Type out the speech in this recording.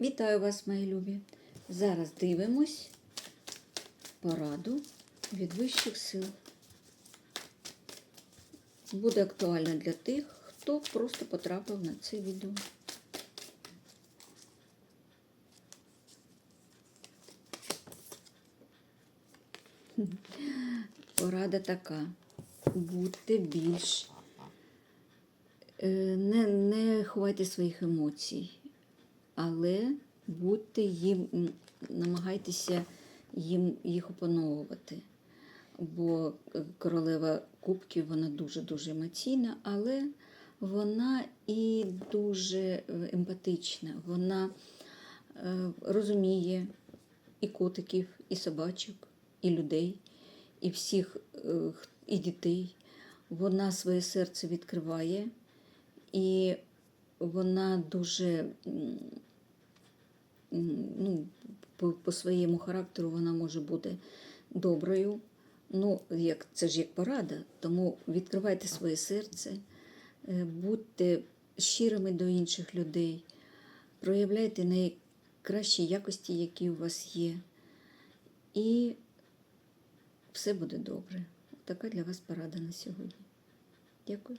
Вітаю вас, мої любі! Зараз дивимось пораду від вищих сил. Буде актуально для тих, хто просто потрапив на це відео. Порада така. Будьте більш Е, не, не ховайте своїх емоцій, але будьте їм, намагайтеся їм їх опановувати. Бо е, королева кубків вона дуже-дуже емоційна, але вона і дуже е, емпатична. Вона е, розуміє і котиків, і собачок, і людей, і всіх, і дітей. Вона своє серце відкриває. І вона дуже ну, по, по своєму характеру вона може бути доброю. Ну, як, це ж як порада, тому відкривайте своє серце, е, будьте щирими до інших людей, проявляйте найкращі якості, які у вас є. І все буде добре. Така для вас порада на сьогодні. Дякую.